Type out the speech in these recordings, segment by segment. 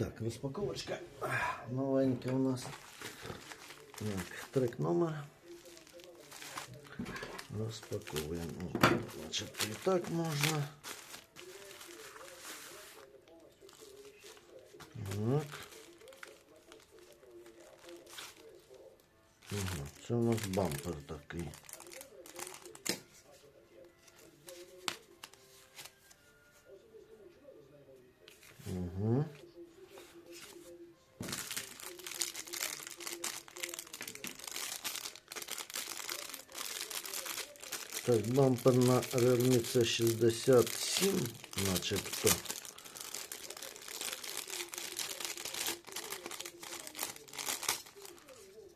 Так, розпаковочка новенька у нас. Так, трек номер. Розпаковуємо. Ну, Значить, і так можна. Так. Угу. Це у нас бампер такий. Так, бампер на Realme C67, начебто.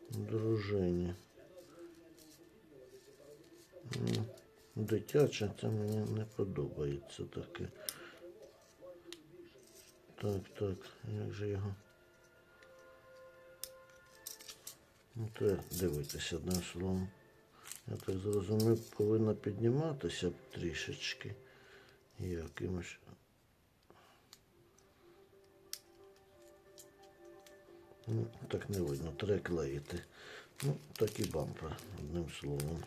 Дружині. Ну, Дитяче, це мені не подобається таке. Так, так, як же його? Ну, то дивитися одним словом. Я так зрозумів, повинна підніматися трішечки. Якимось. Ну, так не видно, треба клеїти. Ну, такий бампер, одним словом.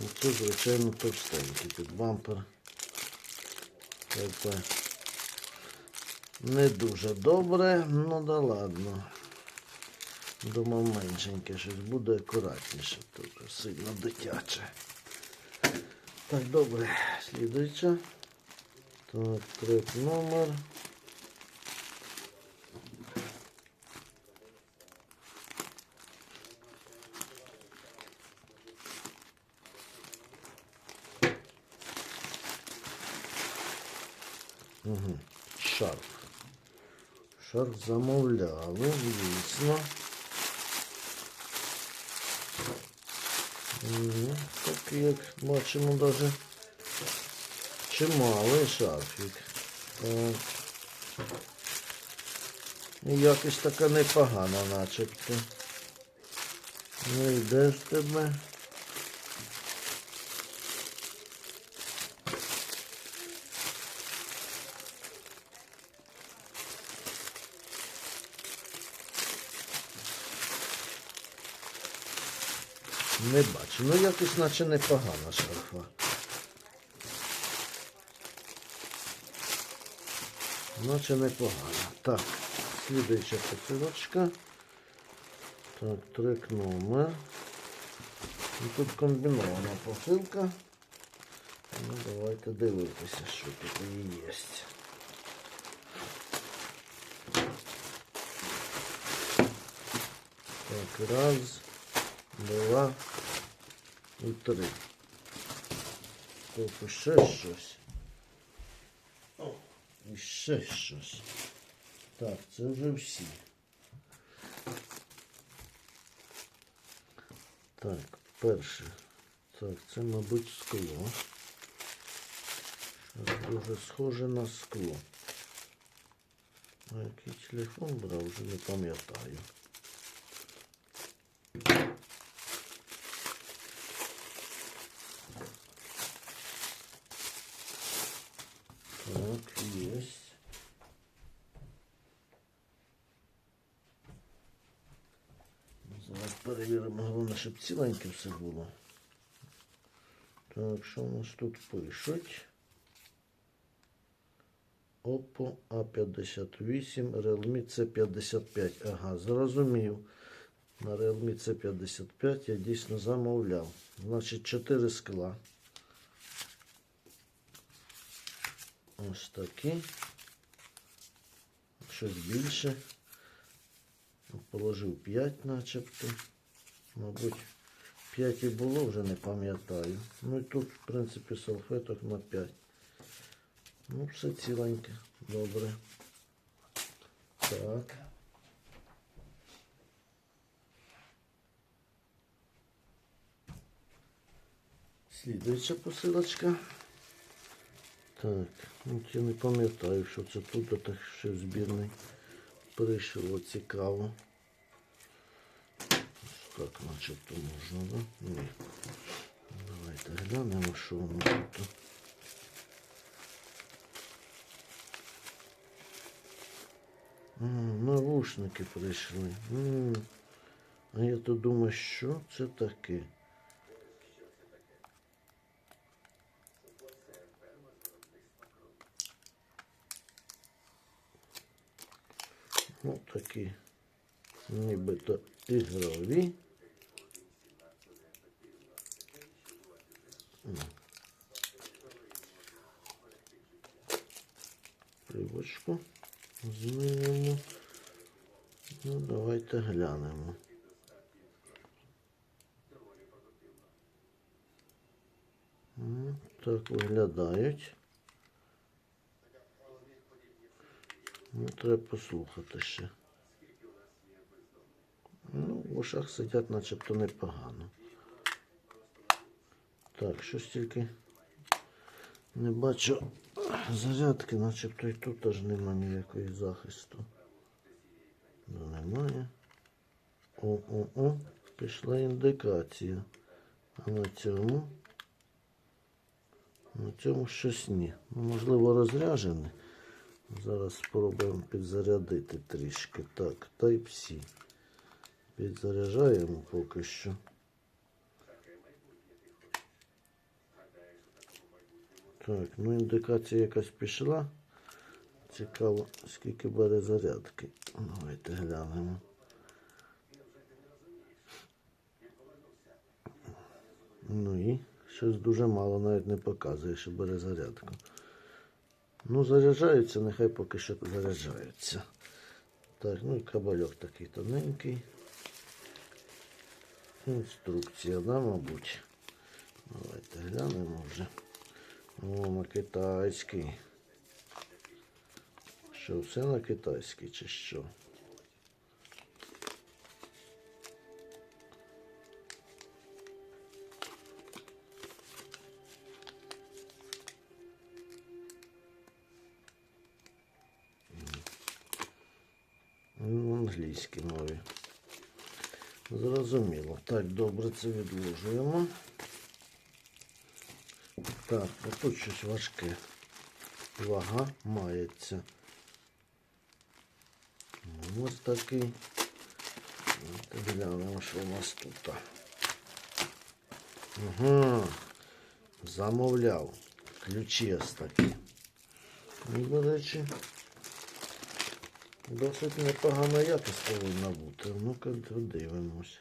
Ну, Це, звичайно, товстенький під бампер. Це не дуже добре, ну да ладно. Думав меншеньке щось буде акуратніше, тут сильно дитяче. Так, добре, слідуюча. Так, трек номер. Угу. Шарф. Шарф замовляли. Ну, так як бачимо даже чималий шарфік. Так. Якось така непогана начебто. Ну йде з тебе. Не бачу. Ну якось наче непогана шарфа. Наче непогана. Так, слідуюча посилочка. Так, трек номер. І тут комбінована посилка. Ну, давайте дивитися, що тут і є. Так, раз, два і три. Тобто ще щось. І ще щось. Так, це вже всі. Так, перше. Так, це, мабуть, скло. Щось дуже схоже на скло. А який телефон брав, вже не пам'ятаю. Так, есть. Зараз перевіримо, головне, щоб ціленьке все було. Так, що у нас тут пишуть? Oppo A58, Realme C55. Ага, зрозумів. На Realme C55 я дійсно замовляв. Значить, 4 скла. Ось такі. Щось більше. Положив 5 начебто. Мабуть, 5 і було, вже не пам'ятаю. Ну і тут, в принципі, салфеток на 5. Ну, все ціленьке. Добре. Так. Слідуюча посилочка. Так, ну я не пам'ятаю, що це тут, а так ще збірний прийшло цікаво. Так, начебто можна, да? Ні. Давайте глянемо, що воно тут. М, Навушники прийшли. А я то думаю, що це таке? Ну, такі нібито ігрові. М. Плівочку змінимо. Ну, давайте глянемо. Так виглядають. Ну, треба послухати ще. Ну, в ушах сидять начебто непогано. Так, щось тільки не бачу зарядки, начебто і тут аж нема ніякої захисту. Ну, немає. О-о-о, пішла індикація. А на цьому? На цьому щось ні. Ну, можливо, розряджене. Зараз спробуємо підзарядити трішки. Так, Type-C. Підзаряджаємо поки що. Так, ну індикація якась пішла. Цікаво, скільки бере зарядки. Давайте глянемо. Ну і щось дуже мало, навіть не показує, що бере зарядку. Ну, заряджаються, нехай поки що заряджаються. Так, ну і кабальок такий тоненький. Інструкція, да, мабуть. Давайте глянемо вже. О, на китайський. Що, все на китайський чи що? Ну, в англійській. Зрозуміло. Так, добре, це відложуємо. Так, а тут щось важке. Вага мається. Ну, Ось такий. Глянемо, що у нас тут. Ага. Замовляв. Ключі ось такі. До речі, досить непогана якість повинна бути. Ну-ка дивимось.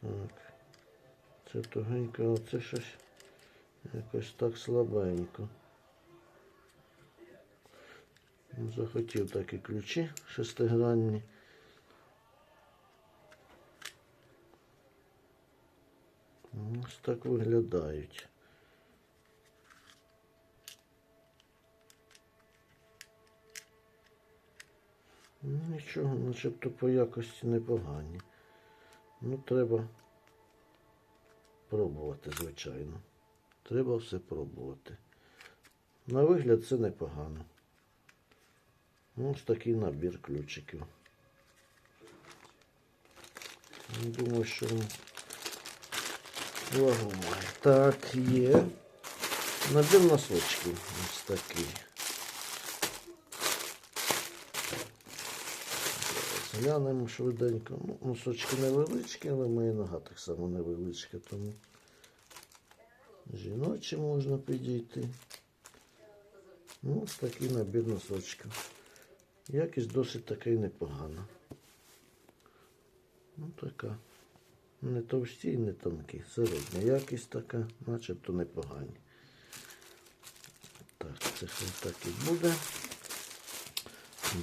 Так. Це тугенько, а це щось якось так слабенько. Ну, Захотів такі ключі шестигранні. Ну, Ось так виглядають. Ну, Нічого, начебто по якості непогані. Ну, треба пробувати, звичайно. Треба все пробувати. На вигляд це непогано. Ну, ось такий набір ключиків. Ну, Думаю, що вагу має. Так, є. Набір носочків ось такий. Глянемо швиденько. Ну, носочки невеличкі, але моя нога так само невеличка, тому жіночі можна підійти. Ну, такий набір носочків. Якість досить така і непогана. Ну, така. Не товсті і не тонкі. Середня якість така, начебто непогані. Так, це хай так і буде.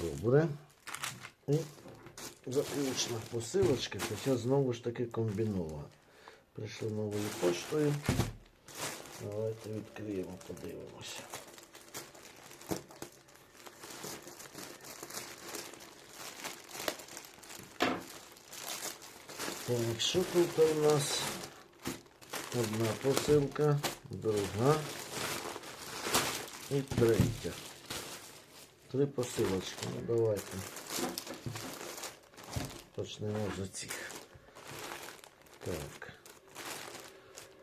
Добре. І заключна посилочка, хоча знову ж таки комбінова. Прийшли новою поштою. Давайте відкриємо, подивимося. Так, що тут у нас? Одна посилка, друга і третя. Три посилочки. Ну давайте. Почнемо з цих. Так.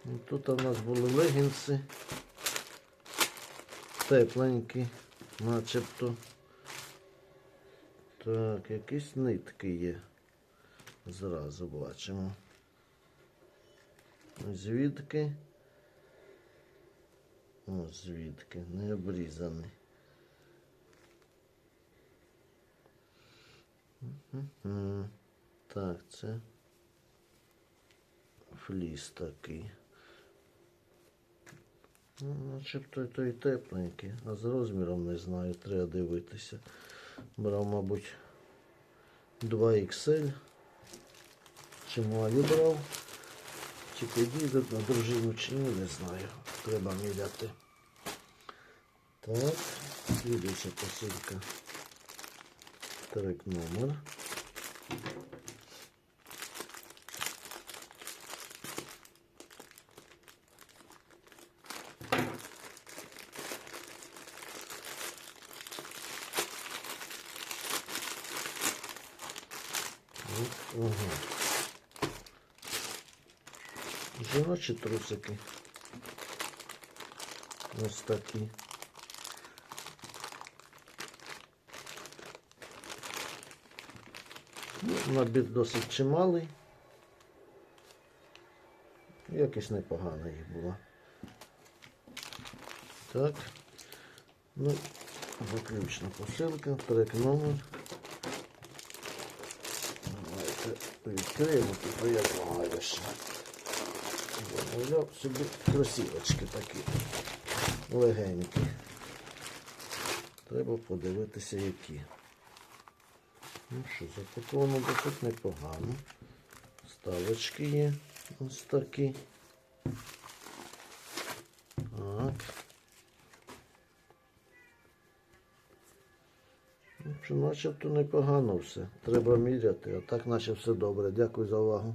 Ну, тут у нас були легінси. Тепленькі, начебто. Так, якісь нитки є. Зразу бачимо. Звідки? О, звідки? Не обрізаний. Так, це фліс такий. Начебто то і тепленький, а з розміром не знаю, треба дивитися. Брав, мабуть, 2XL. Чи маю брав? Чи підійде на дружину, чи ні, не знаю. Треба міряти. Так, слідуюча посилка. Трек номер. Ага. Жіночі трусики. Ось такі. Ну, Набір досить чималий. Якось непогано їх було. Так. Ну, заключна посилка, трек номер. Відкриємо тут як маєш. Собі кросівочки такі легенькі. Треба подивитися які. Ну що, запаковано досить непогано. Ставочки є ось такі. Так. Що, начебто непогано все. Треба міряти, а так наче все добре. Дякую за увагу.